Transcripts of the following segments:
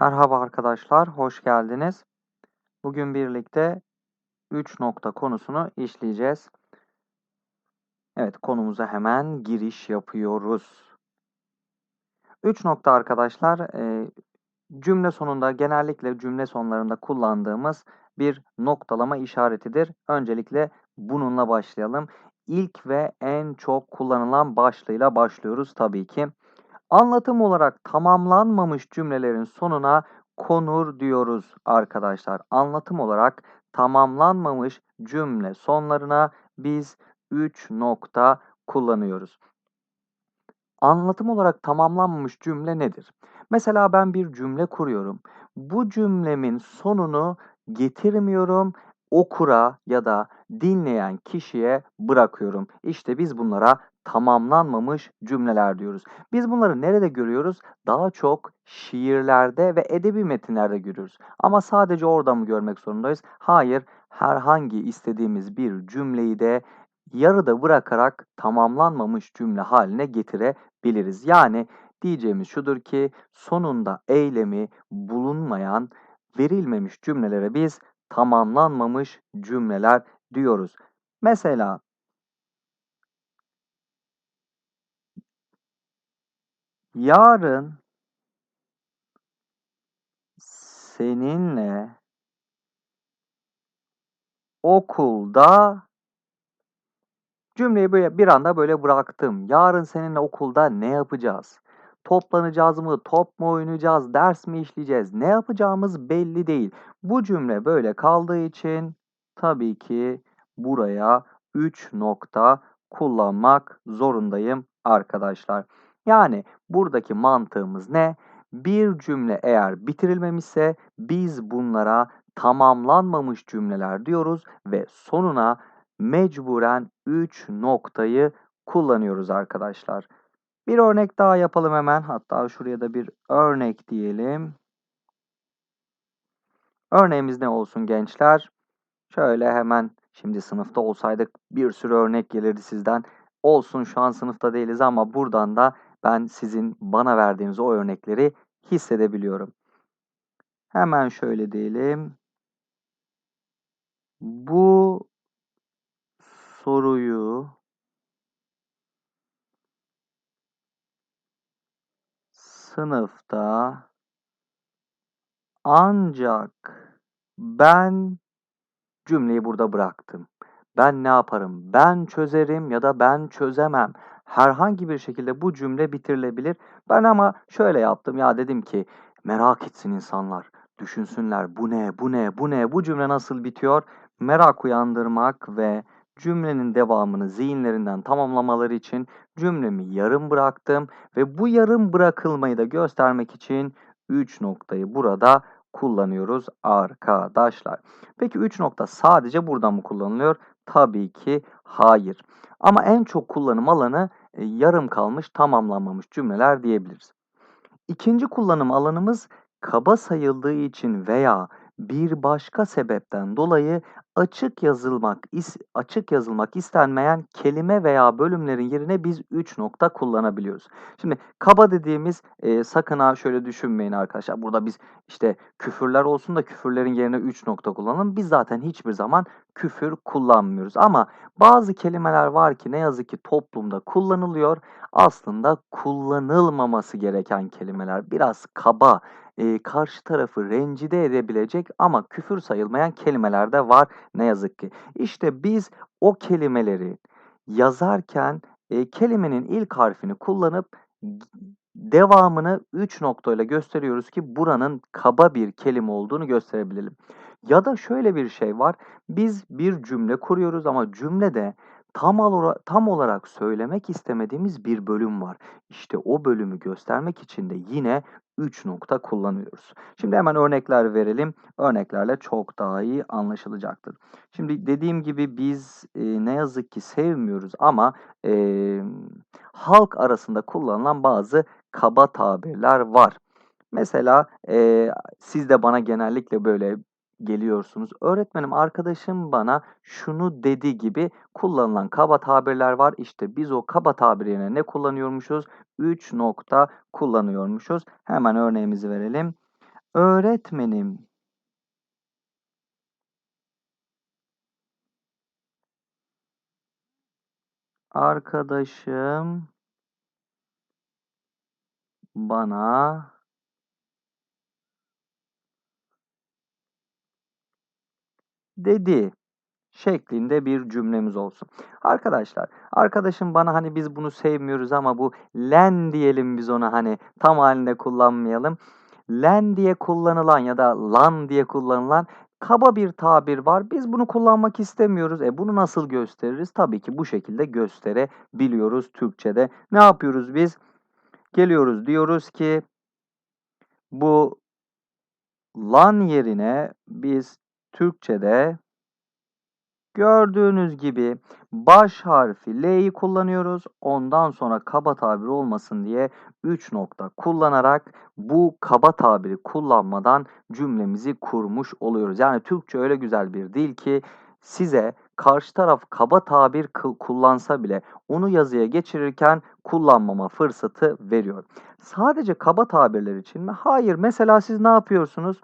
Merhaba arkadaşlar, hoş geldiniz. Bugün birlikte 3 nokta konusunu işleyeceğiz. Evet, konumuza hemen giriş yapıyoruz. 3 nokta arkadaşlar, e, cümle sonunda genellikle cümle sonlarında kullandığımız bir noktalama işaretidir. Öncelikle bununla başlayalım. İlk ve en çok kullanılan başlığıyla başlıyoruz tabii ki. Anlatım olarak tamamlanmamış cümlelerin sonuna konur diyoruz arkadaşlar. Anlatım olarak tamamlanmamış cümle sonlarına biz 3 nokta kullanıyoruz. Anlatım olarak tamamlanmamış cümle nedir? Mesela ben bir cümle kuruyorum. Bu cümlemin sonunu getirmiyorum, okura ya da dinleyen kişiye bırakıyorum. İşte biz bunlara tamamlanmamış cümleler diyoruz. Biz bunları nerede görüyoruz? Daha çok şiirlerde ve edebi metinlerde görüyoruz. Ama sadece orada mı görmek zorundayız? Hayır, herhangi istediğimiz bir cümleyi de yarıda bırakarak tamamlanmamış cümle haline getirebiliriz. Yani diyeceğimiz şudur ki sonunda eylemi bulunmayan verilmemiş cümlelere biz tamamlanmamış cümleler diyoruz. Mesela yarın seninle okulda cümleyi böyle bir anda böyle bıraktım. Yarın seninle okulda ne yapacağız? Toplanacağız mı? Top mu oynayacağız? Ders mi işleyeceğiz? Ne yapacağımız belli değil. Bu cümle böyle kaldığı için tabii ki buraya 3 nokta kullanmak zorundayım arkadaşlar. Yani buradaki mantığımız ne? Bir cümle eğer bitirilmemişse biz bunlara tamamlanmamış cümleler diyoruz ve sonuna mecburen 3 noktayı kullanıyoruz arkadaşlar. Bir örnek daha yapalım hemen. Hatta şuraya da bir örnek diyelim. Örneğimiz ne olsun gençler? Şöyle hemen şimdi sınıfta olsaydık bir sürü örnek gelirdi sizden. Olsun şu an sınıfta değiliz ama buradan da ben sizin bana verdiğiniz o örnekleri hissedebiliyorum. Hemen şöyle diyelim. Bu soruyu sınıfta ancak ben cümleyi burada bıraktım. Ben ne yaparım? Ben çözerim ya da ben çözemem. Herhangi bir şekilde bu cümle bitirilebilir. Ben ama şöyle yaptım ya dedim ki merak etsin insanlar. Düşünsünler bu ne, bu ne, bu ne, bu cümle nasıl bitiyor? Merak uyandırmak ve cümlenin devamını zihinlerinden tamamlamaları için cümlemi yarım bıraktım ve bu yarım bırakılmayı da göstermek için 3 noktayı burada kullanıyoruz arkadaşlar. Peki 3 nokta sadece burada mı kullanılıyor? Tabii ki hayır. Ama en çok kullanım alanı e, yarım kalmış, tamamlanmamış cümleler diyebiliriz. İkinci kullanım alanımız kaba sayıldığı için veya bir başka sebepten dolayı açık yazılmak açık yazılmak istenmeyen kelime veya bölümlerin yerine biz 3 nokta kullanabiliyoruz. Şimdi kaba dediğimiz e, sakın ha şöyle düşünmeyin arkadaşlar. Burada biz işte küfürler olsun da küfürlerin yerine 3 nokta kullanalım. Biz zaten hiçbir zaman küfür kullanmıyoruz. Ama bazı kelimeler var ki ne yazık ki toplumda kullanılıyor. Aslında kullanılmaması gereken kelimeler. Biraz kaba, e, karşı tarafı rencide edebilecek ama küfür sayılmayan kelimeler de var ne yazık ki. İşte biz o kelimeleri yazarken e, kelimenin ilk harfini kullanıp devamını 3 noktayla gösteriyoruz ki buranın kaba bir kelime olduğunu gösterebilelim. Ya da şöyle bir şey var. Biz bir cümle kuruyoruz ama cümlede tam, olarak, tam olarak söylemek istemediğimiz bir bölüm var. İşte o bölümü göstermek için de yine 3 nokta kullanıyoruz. Şimdi hemen örnekler verelim. Örneklerle çok daha iyi anlaşılacaktır. Şimdi dediğim gibi biz e, ne yazık ki sevmiyoruz ama e, halk arasında kullanılan bazı kaba tabirler var. Mesela e, siz de bana genellikle böyle geliyorsunuz. Öğretmenim arkadaşım bana şunu dedi gibi kullanılan kaba tabirler var. İşte biz o kaba tabir yerine ne kullanıyormuşuz? 3 nokta kullanıyormuşuz. Hemen örneğimizi verelim. Öğretmenim. Arkadaşım bana dedi şeklinde bir cümlemiz olsun. Arkadaşlar, arkadaşım bana hani biz bunu sevmiyoruz ama bu len diyelim biz ona hani tam halinde kullanmayalım. Len diye kullanılan ya da lan diye kullanılan kaba bir tabir var. Biz bunu kullanmak istemiyoruz. E bunu nasıl gösteririz? Tabii ki bu şekilde gösterebiliyoruz Türkçe'de. Ne yapıyoruz biz? Geliyoruz diyoruz ki bu lan yerine biz Türkçe'de Gördüğünüz gibi baş harfi L'yi kullanıyoruz. Ondan sonra kaba tabir olmasın diye 3 nokta kullanarak bu kaba tabiri kullanmadan cümlemizi kurmuş oluyoruz. Yani Türkçe öyle güzel bir dil ki size karşı taraf kaba tabir kullansa bile onu yazıya geçirirken kullanmama fırsatı veriyor. Sadece kaba tabirler için mi? Hayır. Mesela siz ne yapıyorsunuz?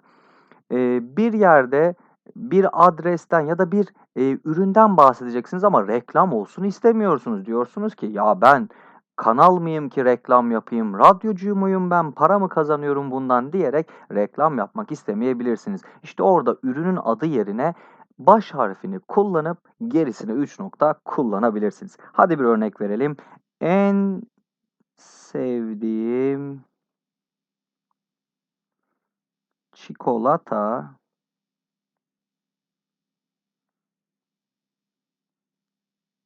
Ee, bir yerde bir adresten ya da bir e, üründen bahsedeceksiniz ama reklam olsun istemiyorsunuz. Diyorsunuz ki ya ben kanal mıyım ki reklam yapayım, radyocu muyum ben, para mı kazanıyorum bundan diyerek reklam yapmak istemeyebilirsiniz. İşte orada ürünün adı yerine baş harfini kullanıp gerisini 3 nokta kullanabilirsiniz. Hadi bir örnek verelim. En sevdiğim çikolata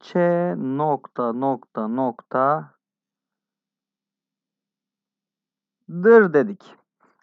Ç nokta nokta nokta dır dedik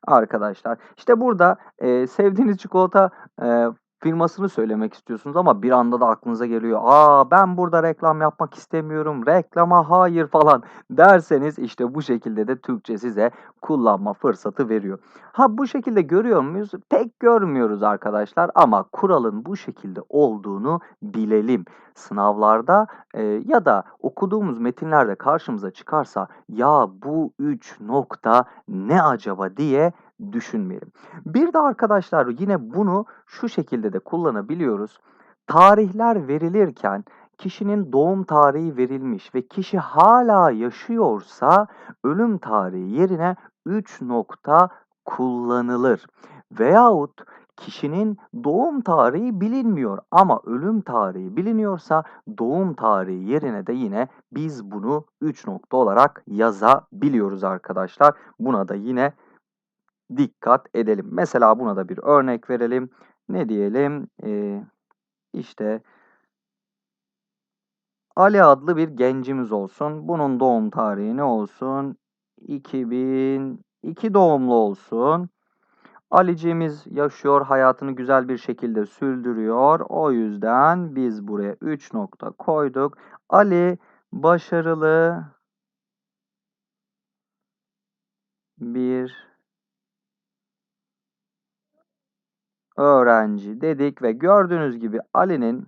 arkadaşlar. İşte burada e, sevdiğiniz çikolata e, firmasını söylemek istiyorsunuz ama bir anda da aklınıza geliyor. Aa ben burada reklam yapmak istemiyorum. Reklama hayır falan derseniz işte bu şekilde de Türkçe size kullanma fırsatı veriyor. Ha bu şekilde görüyor muyuz? Pek görmüyoruz arkadaşlar ama kuralın bu şekilde olduğunu bilelim. Sınavlarda e, ya da okuduğumuz metinlerde karşımıza çıkarsa ya bu üç nokta ne acaba diye düşünmeyelim. Bir de arkadaşlar yine bunu şu şekilde de kullanabiliyoruz. Tarihler verilirken kişinin doğum tarihi verilmiş ve kişi hala yaşıyorsa ölüm tarihi yerine 3 nokta kullanılır. Veyahut kişinin doğum tarihi bilinmiyor ama ölüm tarihi biliniyorsa doğum tarihi yerine de yine biz bunu 3 nokta olarak yazabiliyoruz arkadaşlar. Buna da yine dikkat edelim. Mesela buna da bir örnek verelim. Ne diyelim? Ee, işte Ali adlı bir gencimiz olsun. Bunun doğum tarihi ne olsun? 2002 doğumlu olsun. Aliciğimiz yaşıyor, hayatını güzel bir şekilde sürdürüyor. O yüzden biz buraya 3 nokta koyduk. Ali başarılı bir öğrenci dedik ve gördüğünüz gibi Ali'nin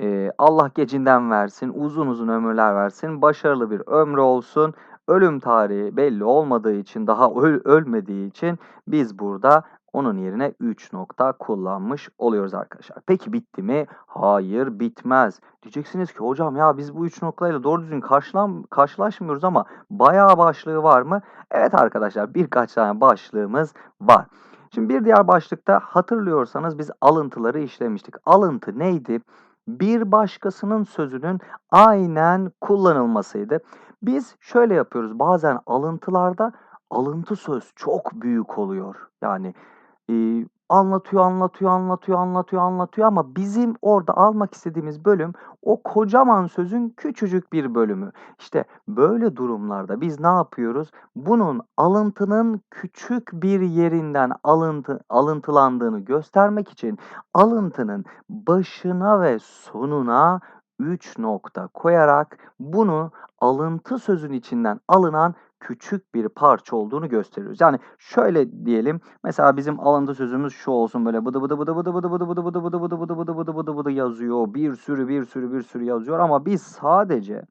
e, Allah gecinden versin, uzun uzun ömürler versin, başarılı bir ömrü olsun. Ölüm tarihi belli olmadığı için, daha öl ölmediği için biz burada onun yerine 3 nokta kullanmış oluyoruz arkadaşlar. Peki bitti mi? Hayır bitmez. Diyeceksiniz ki hocam ya biz bu 3 noktayla doğru düzgün karşılan karşılaşmıyoruz ama bayağı başlığı var mı? Evet arkadaşlar birkaç tane başlığımız var. Şimdi bir diğer başlıkta hatırlıyorsanız biz alıntıları işlemiştik. Alıntı neydi? Bir başkasının sözünün aynen kullanılmasıydı. Biz şöyle yapıyoruz. Bazen alıntılarda alıntı söz çok büyük oluyor. Yani anlatıyor, anlatıyor, anlatıyor, anlatıyor, anlatıyor ama bizim orada almak istediğimiz bölüm o kocaman sözün küçücük bir bölümü. İşte böyle durumlarda biz ne yapıyoruz? Bunun alıntının küçük bir yerinden alıntı alıntılandığını göstermek için alıntının başına ve sonuna 3 nokta koyarak bunu alıntı sözün içinden alınan küçük bir parça olduğunu gösteriyoruz. Yani şöyle diyelim. Mesela bizim alıntı sözümüz şu olsun böyle bıdı bıdı bıdı bıdı bıdı bıdı bıdı bıdı bıdı bıdı bıdı bıdı bıdı bıdı yazıyor. Bir sürü bir sürü bir sürü yazıyor ama biz sadece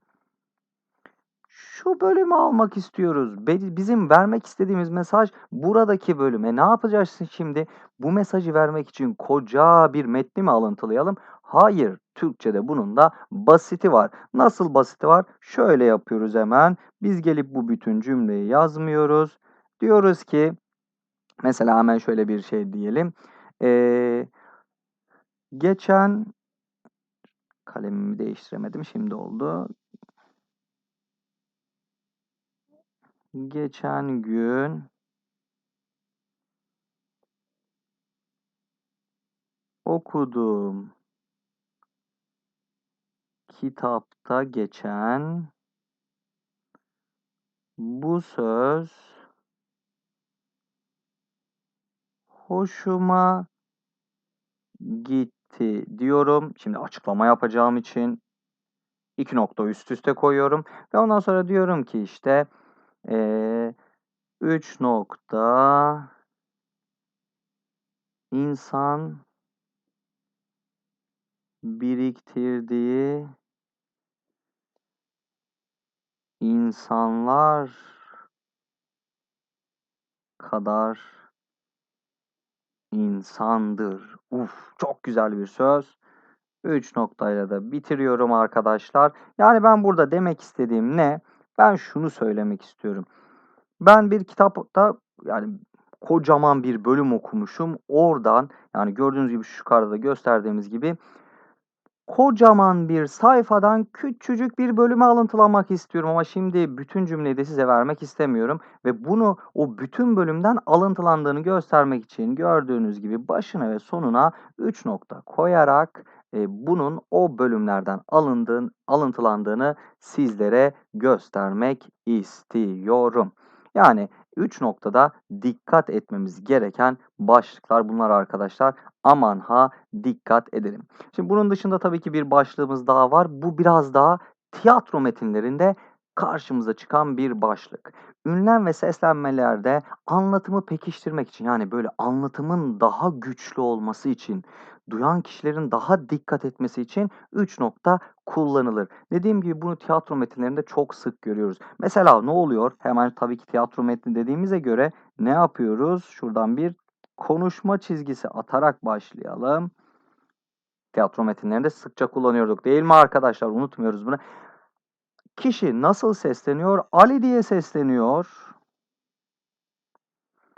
şu bölümü almak istiyoruz. Bizim vermek istediğimiz mesaj buradaki bölüm. E, ne yapacağız şimdi? Bu mesajı vermek için koca bir metni mi alıntılayalım? Hayır. Türkçede bunun da basiti var. Nasıl basiti var? Şöyle yapıyoruz hemen. Biz gelip bu bütün cümleyi yazmıyoruz. Diyoruz ki mesela hemen şöyle bir şey diyelim. Eee geçen kalemimi değiştiremedim. Şimdi oldu. Geçen gün okuduğum kitapta geçen bu söz hoşuma gitti diyorum. Şimdi açıklama yapacağım için iki nokta üst üste koyuyorum ve ondan sonra diyorum ki işte ee, 3 nokta insan biriktirdiği insanlar kadar insandır. Uf, çok güzel bir söz. 3 noktayla da bitiriyorum arkadaşlar. Yani ben burada demek istediğim ne? Ben şunu söylemek istiyorum. Ben bir kitapta yani kocaman bir bölüm okumuşum. Oradan yani gördüğünüz gibi şu yukarıda gösterdiğimiz gibi kocaman bir sayfadan küçücük bir bölümü alıntılamak istiyorum ama şimdi bütün cümleyi de size vermek istemiyorum ve bunu o bütün bölümden alıntılandığını göstermek için gördüğünüz gibi başına ve sonuna 3 nokta koyarak e, bunun o bölümlerden alındığın, alıntılandığını sizlere göstermek istiyorum. Yani 3 noktada dikkat etmemiz gereken başlıklar bunlar arkadaşlar. Aman ha dikkat edelim. Şimdi bunun dışında tabii ki bir başlığımız daha var. Bu biraz daha tiyatro metinlerinde karşımıza çıkan bir başlık. Ünlem ve seslenmelerde anlatımı pekiştirmek için yani böyle anlatımın daha güçlü olması için, duyan kişilerin daha dikkat etmesi için 3 nokta kullanılır. Dediğim gibi bunu tiyatro metinlerinde çok sık görüyoruz. Mesela ne oluyor? Hemen tabii ki tiyatro metni dediğimize göre ne yapıyoruz? Şuradan bir konuşma çizgisi atarak başlayalım. Tiyatro metinlerinde sıkça kullanıyorduk değil mi arkadaşlar? Unutmuyoruz bunu. Kişi nasıl sesleniyor? Ali diye sesleniyor.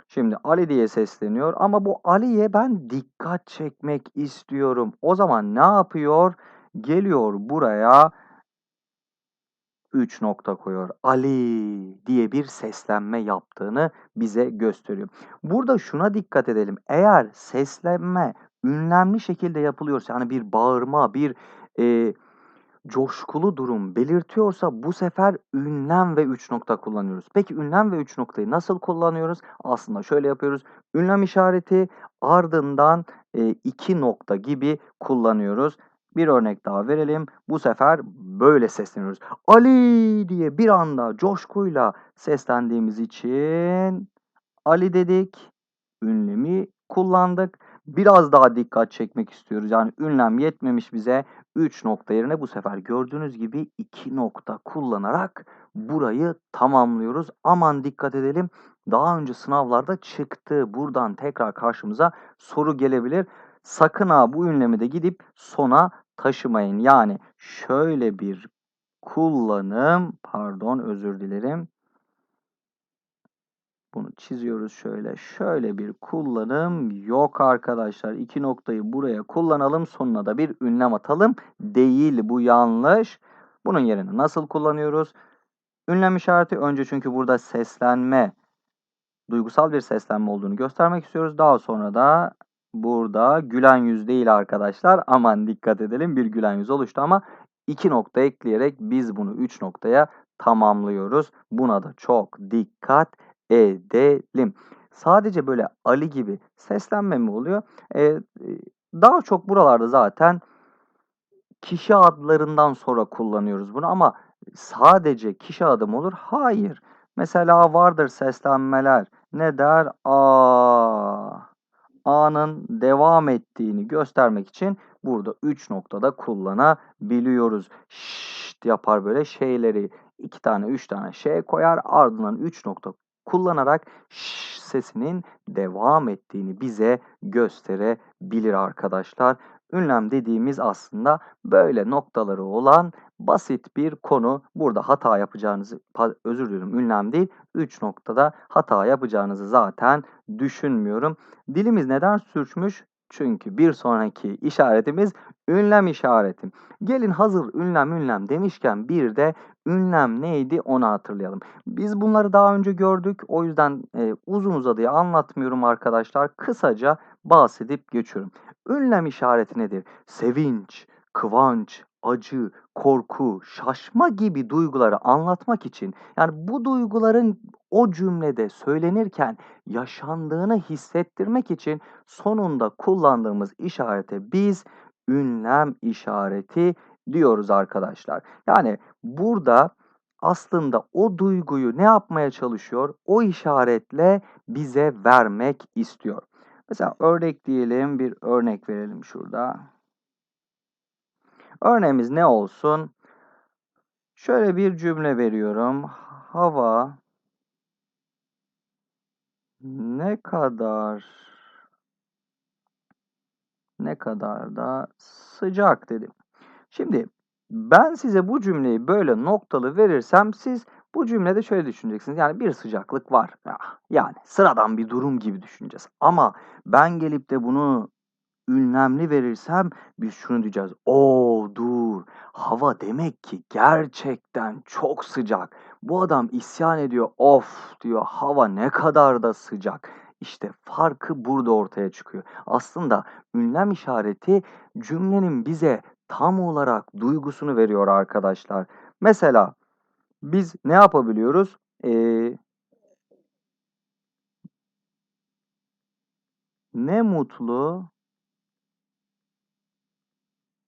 Şimdi Ali diye sesleniyor ama bu Ali'ye ben dikkat çekmek istiyorum. O zaman ne yapıyor? Geliyor buraya 3 nokta koyuyor. Ali diye bir seslenme yaptığını bize gösteriyor. Burada şuna dikkat edelim. Eğer seslenme ünlemli şekilde yapılıyorsa yani bir bağırma, bir e, coşkulu durum belirtiyorsa bu sefer ünlem ve 3 nokta kullanıyoruz. Peki ünlem ve 3 noktayı nasıl kullanıyoruz? Aslında şöyle yapıyoruz. Ünlem işareti ardından 2 e, nokta gibi kullanıyoruz. Bir örnek daha verelim. Bu sefer böyle sesleniyoruz. Ali diye bir anda coşkuyla seslendiğimiz için Ali dedik. Ünlemi kullandık. Biraz daha dikkat çekmek istiyoruz. Yani ünlem yetmemiş bize. 3 nokta yerine bu sefer gördüğünüz gibi 2 nokta kullanarak burayı tamamlıyoruz. Aman dikkat edelim. Daha önce sınavlarda çıktı. Buradan tekrar karşımıza soru gelebilir. Sakın ha bu ünlemi de gidip sona taşımayın. Yani şöyle bir kullanım, pardon özür dilerim. Bunu çiziyoruz şöyle. Şöyle bir kullanım yok arkadaşlar. İki noktayı buraya kullanalım. Sonuna da bir ünlem atalım. Değil bu yanlış. Bunun yerine nasıl kullanıyoruz? Ünlem işareti önce çünkü burada seslenme, duygusal bir seslenme olduğunu göstermek istiyoruz. Daha sonra da burada gülen yüz değil arkadaşlar. Aman dikkat edelim bir gülen yüz oluştu ama iki nokta ekleyerek biz bunu üç noktaya tamamlıyoruz. Buna da çok dikkat edelim. Sadece böyle Ali gibi seslenme mi oluyor? Ee, daha çok buralarda zaten kişi adlarından sonra kullanıyoruz bunu ama sadece kişi adı mı olur? Hayır. Mesela vardır seslenmeler. Ne der? A. A'nın devam ettiğini göstermek için burada 3 noktada kullanabiliyoruz. Şşt yapar böyle şeyleri 2 tane 3 tane ş koyar ardından 3 nokta kullanarak ş sesinin devam ettiğini bize gösterebilir arkadaşlar. Ünlem dediğimiz aslında böyle noktaları olan basit bir konu. Burada hata yapacağınızı, özür dilerim ünlem değil, 3 noktada hata yapacağınızı zaten düşünmüyorum. Dilimiz neden sürçmüş? Çünkü bir sonraki işaretimiz ünlem işareti. Gelin hazır ünlem ünlem demişken bir de ünlem neydi onu hatırlayalım. Biz bunları daha önce gördük. O yüzden e, uzun uzadıya anlatmıyorum arkadaşlar. Kısaca bahsedip geçiyorum. Ünlem işareti nedir? Sevinç, kıvanç, acı, korku, şaşma gibi duyguları anlatmak için yani bu duyguların o cümlede söylenirken yaşandığını hissettirmek için sonunda kullandığımız işarete biz ünlem işareti diyoruz arkadaşlar. Yani burada aslında o duyguyu ne yapmaya çalışıyor? O işaretle bize vermek istiyor. Mesela örnek diyelim, bir örnek verelim şurada. Örneğimiz ne olsun? Şöyle bir cümle veriyorum. Hava ne kadar ne kadar da sıcak dedim. Şimdi ben size bu cümleyi böyle noktalı verirsem siz bu cümlede şöyle düşüneceksiniz. Yani bir sıcaklık var. Yani sıradan bir durum gibi düşüneceğiz. Ama ben gelip de bunu ünlemli verirsem biz şunu diyeceğiz. O dur. Hava demek ki gerçekten çok sıcak. Bu adam isyan ediyor. Of diyor. Hava ne kadar da sıcak. İşte farkı burada ortaya çıkıyor. Aslında ünlem işareti cümlenin bize tam olarak duygusunu veriyor arkadaşlar. Mesela biz ne yapabiliyoruz? Ee, ne mutlu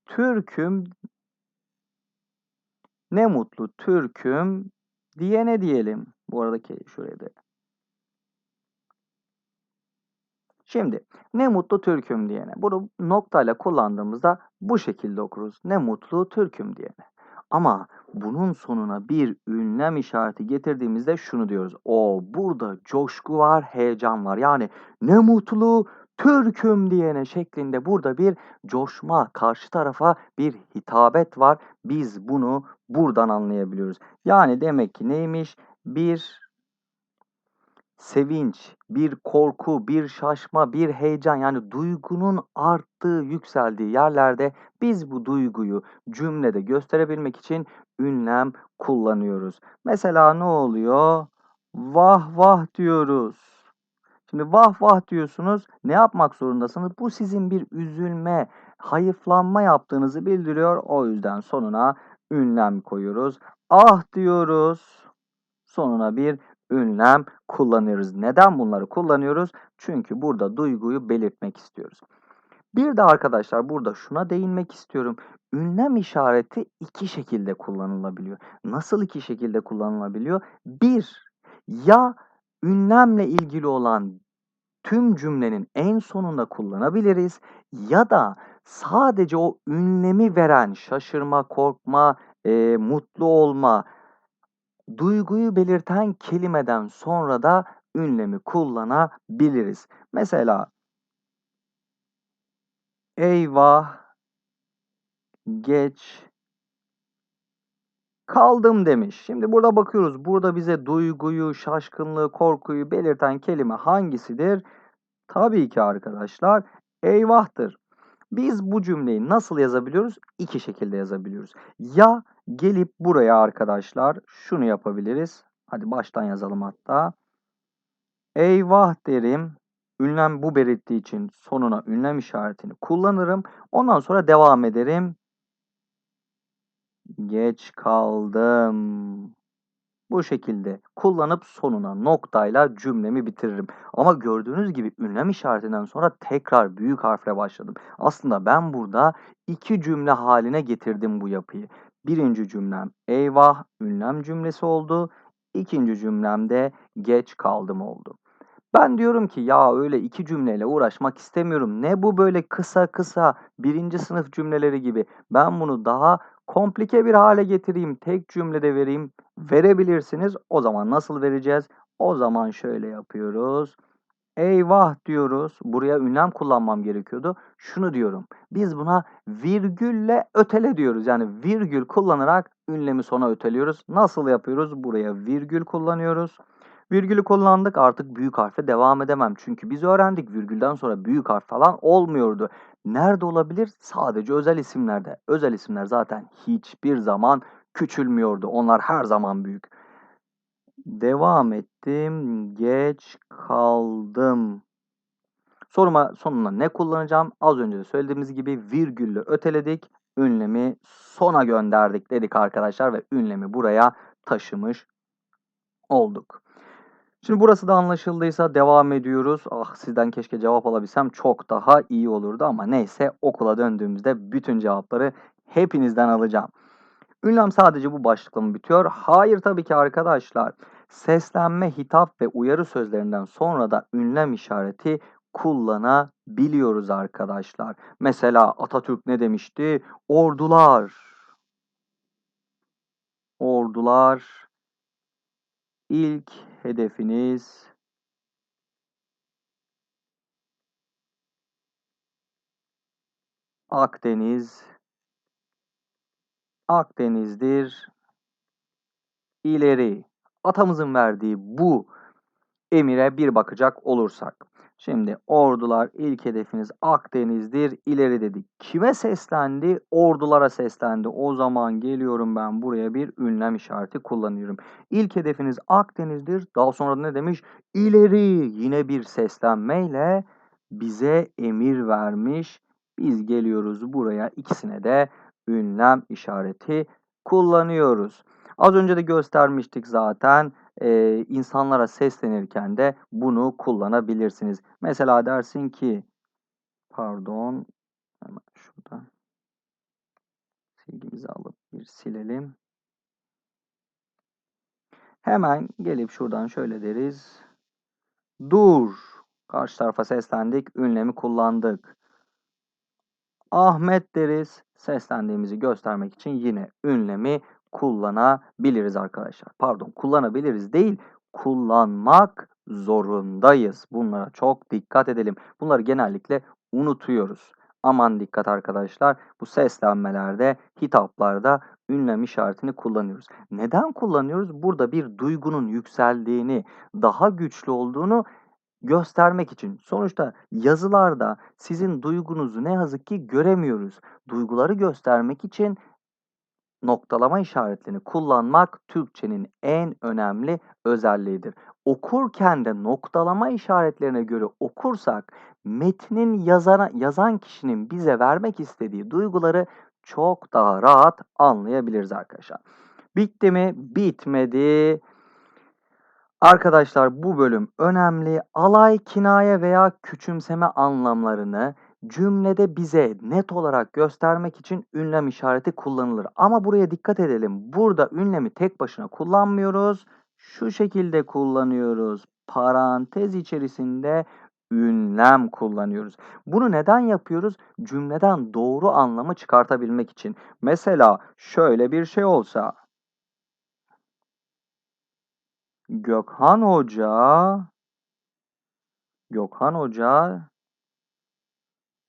Türk'üm ne mutlu Türk'üm diye ne diyelim? Bu aradaki şuraya da. Şimdi ne mutlu Türk'üm diyene. Bunu noktayla kullandığımızda bu şekilde okuruz. Ne mutlu Türk'üm diyene. Ama bunun sonuna bir ünlem işareti getirdiğimizde şunu diyoruz. O burada coşku var, heyecan var. Yani ne mutlu Türk'üm diyene şeklinde burada bir coşma, karşı tarafa bir hitabet var. Biz bunu buradan anlayabiliyoruz. Yani demek ki neymiş? Bir sevinç, bir korku, bir şaşma, bir heyecan yani duygunun arttığı, yükseldiği yerlerde biz bu duyguyu cümlede gösterebilmek için ünlem kullanıyoruz. Mesela ne oluyor? Vah vah diyoruz. Şimdi vah vah diyorsunuz. Ne yapmak zorundasınız? Bu sizin bir üzülme, hayıflanma yaptığınızı bildiriyor. O yüzden sonuna ünlem koyuyoruz. Ah diyoruz. Sonuna bir ünlem kullanıyoruz. Neden bunları kullanıyoruz? Çünkü burada duyguyu belirtmek istiyoruz. Bir de arkadaşlar burada şuna değinmek istiyorum. Ünlem işareti iki şekilde kullanılabiliyor. Nasıl iki şekilde kullanılabiliyor? Bir, ya ünlemle ilgili olan tüm cümlenin en sonunda kullanabiliriz ya da sadece o ünlemi veren şaşırma, korkma, e, mutlu olma, duyguyu belirten kelimeden sonra da ünlemi kullanabiliriz. Mesela eyvah geç kaldım demiş. Şimdi burada bakıyoruz. Burada bize duyguyu, şaşkınlığı, korkuyu belirten kelime hangisidir? Tabii ki arkadaşlar eyvahtır. Biz bu cümleyi nasıl yazabiliyoruz? İki şekilde yazabiliyoruz. Ya gelip buraya arkadaşlar şunu yapabiliriz. Hadi baştan yazalım hatta. Eyvah derim. Ünlem bu belirttiği için sonuna ünlem işaretini kullanırım. Ondan sonra devam ederim. Geç kaldım. Bu şekilde kullanıp sonuna noktayla cümlemi bitiririm. Ama gördüğünüz gibi ünlem işaretinden sonra tekrar büyük harfle başladım. Aslında ben burada iki cümle haline getirdim bu yapıyı. Birinci cümlem eyvah ünlem cümlesi oldu. İkinci cümlemde geç kaldım oldu. Ben diyorum ki ya öyle iki cümleyle uğraşmak istemiyorum. Ne bu böyle kısa kısa birinci sınıf cümleleri gibi. Ben bunu daha komplike bir hale getireyim, tek cümlede vereyim. Verebilirsiniz. O zaman nasıl vereceğiz? O zaman şöyle yapıyoruz. Eyvah diyoruz. Buraya ünlem kullanmam gerekiyordu. Şunu diyorum. Biz buna virgülle ötele diyoruz. Yani virgül kullanarak ünlemi sona öteliyoruz. Nasıl yapıyoruz? Buraya virgül kullanıyoruz. Virgülü kullandık artık büyük harfe devam edemem. Çünkü biz öğrendik virgülden sonra büyük harf falan olmuyordu. Nerede olabilir? Sadece özel isimlerde. Özel isimler zaten hiçbir zaman küçülmüyordu. Onlar her zaman büyük. Devam ettim. Geç kaldım. Soruma sonuna ne kullanacağım? Az önce de söylediğimiz gibi virgüllü öteledik. Ünlemi sona gönderdik dedik arkadaşlar ve ünlemi buraya taşımış olduk. Şimdi burası da anlaşıldıysa devam ediyoruz. Ah sizden keşke cevap alabilsem çok daha iyi olurdu ama neyse okula döndüğümüzde bütün cevapları hepinizden alacağım. Ünlem sadece bu başlıkla mı bitiyor? Hayır tabii ki arkadaşlar. Seslenme, hitap ve uyarı sözlerinden sonra da ünlem işareti kullanabiliyoruz arkadaşlar. Mesela Atatürk ne demişti? Ordular. Ordular. İlk hedefiniz Akdeniz. Akdeniz'dir. İleri. Atamızın verdiği bu emire bir bakacak olursak. Şimdi ordular ilk hedefiniz Akdeniz'dir. İleri dedik. Kime seslendi? Ordulara seslendi. O zaman geliyorum ben buraya bir ünlem işareti kullanıyorum. İlk hedefiniz Akdeniz'dir. Daha sonra ne demiş? İleri yine bir seslenmeyle bize emir vermiş. Biz geliyoruz buraya ikisine de ünlem işareti kullanıyoruz. Az önce de göstermiştik zaten e, insanlara seslenirken de bunu kullanabilirsiniz. Mesela dersin ki pardon hemen şuradan silgimizi alıp bir silelim. Hemen gelip şuradan şöyle deriz. Dur. Karşı tarafa seslendik. Ünlemi kullandık. Ahmet deriz. Seslendiğimizi göstermek için yine ünlemi kullanabiliriz arkadaşlar. Pardon kullanabiliriz değil kullanmak zorundayız. Bunlara çok dikkat edelim. Bunları genellikle unutuyoruz. Aman dikkat arkadaşlar. Bu seslenmelerde, hitaplarda ünlem işaretini kullanıyoruz. Neden kullanıyoruz? Burada bir duygunun yükseldiğini, daha güçlü olduğunu göstermek için. Sonuçta yazılarda sizin duygunuzu ne yazık ki göremiyoruz. Duyguları göstermek için noktalama işaretlerini kullanmak Türkçenin en önemli özelliğidir. Okurken de noktalama işaretlerine göre okursak metnin yazana, yazan kişinin bize vermek istediği duyguları çok daha rahat anlayabiliriz arkadaşlar. Bitti mi? Bitmedi. Arkadaşlar bu bölüm önemli. Alay, kinaye veya küçümseme anlamlarını cümlede bize net olarak göstermek için ünlem işareti kullanılır. Ama buraya dikkat edelim. Burada ünlemi tek başına kullanmıyoruz. Şu şekilde kullanıyoruz. Parantez içerisinde ünlem kullanıyoruz. Bunu neden yapıyoruz? Cümleden doğru anlamı çıkartabilmek için. Mesela şöyle bir şey olsa. Gökhan Hoca Gökhan Hoca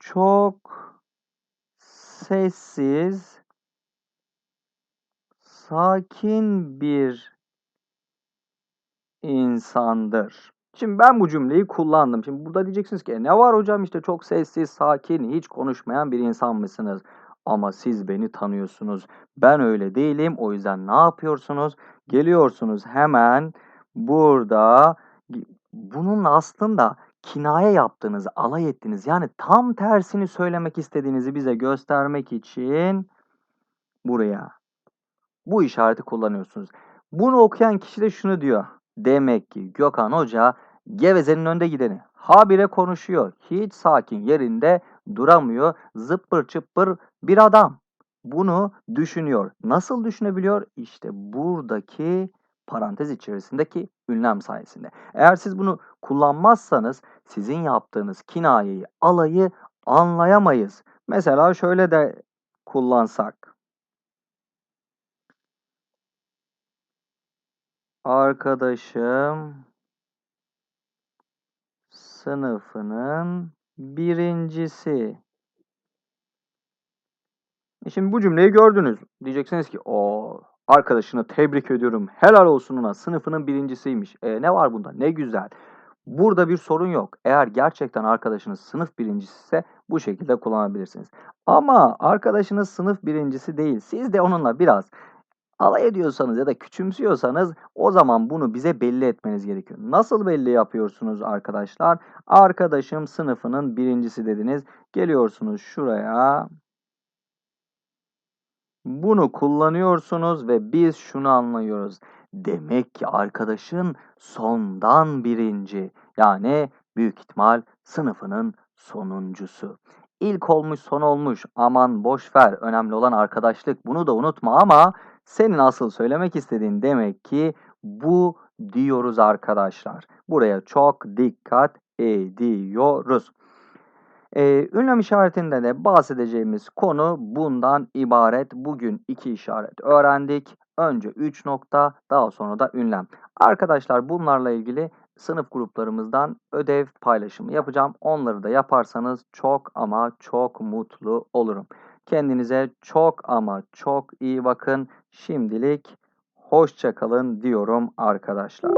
çok sessiz, sakin bir insandır. Şimdi ben bu cümleyi kullandım. Şimdi burada diyeceksiniz ki e, ne var hocam işte çok sessiz, sakin, hiç konuşmayan bir insan mısınız? Ama siz beni tanıyorsunuz. Ben öyle değilim. O yüzden ne yapıyorsunuz? Geliyorsunuz hemen burada bunun aslında kinaye yaptığınız, alay ettiğiniz yani tam tersini söylemek istediğinizi bize göstermek için buraya bu işareti kullanıyorsunuz. Bunu okuyan kişi de şunu diyor. Demek ki Gökhan Hoca gevezenin önde gideni. Habire konuşuyor. Hiç sakin yerinde duramıyor. Zıppır çıppır bir adam. Bunu düşünüyor. Nasıl düşünebiliyor? İşte buradaki parantez içerisindeki ünlem sayesinde. Eğer siz bunu kullanmazsanız sizin yaptığınız kinayeyi, alayı anlayamayız. Mesela şöyle de kullansak. Arkadaşım sınıfının birincisi. E şimdi bu cümleyi gördünüz. Diyeceksiniz ki o arkadaşını tebrik ediyorum. Helal olsun ona. Sınıfının birincisiymiş. E, ne var bunda? Ne güzel. Burada bir sorun yok. Eğer gerçekten arkadaşınız sınıf birincisi ise bu şekilde kullanabilirsiniz. Ama arkadaşınız sınıf birincisi değil. Siz de onunla biraz alay ediyorsanız ya da küçümsüyorsanız o zaman bunu bize belli etmeniz gerekiyor. Nasıl belli yapıyorsunuz arkadaşlar? Arkadaşım sınıfının birincisi dediniz. Geliyorsunuz şuraya. Bunu kullanıyorsunuz ve biz şunu anlıyoruz. Demek ki arkadaşın sondan birinci. Yani büyük ihtimal sınıfının sonuncusu. İlk olmuş son olmuş aman boş ver önemli olan arkadaşlık bunu da unutma ama senin asıl söylemek istediğin demek ki bu diyoruz arkadaşlar. Buraya çok dikkat ediyoruz. Ee, ünlem işaretinde de bahsedeceğimiz konu bundan ibaret. Bugün iki işaret öğrendik. Önce 3 nokta, daha sonra da ünlem. Arkadaşlar bunlarla ilgili sınıf gruplarımızdan ödev paylaşımı yapacağım. Onları da yaparsanız çok ama çok mutlu olurum. Kendinize çok ama çok iyi bakın. Şimdilik hoşça kalın diyorum arkadaşlar.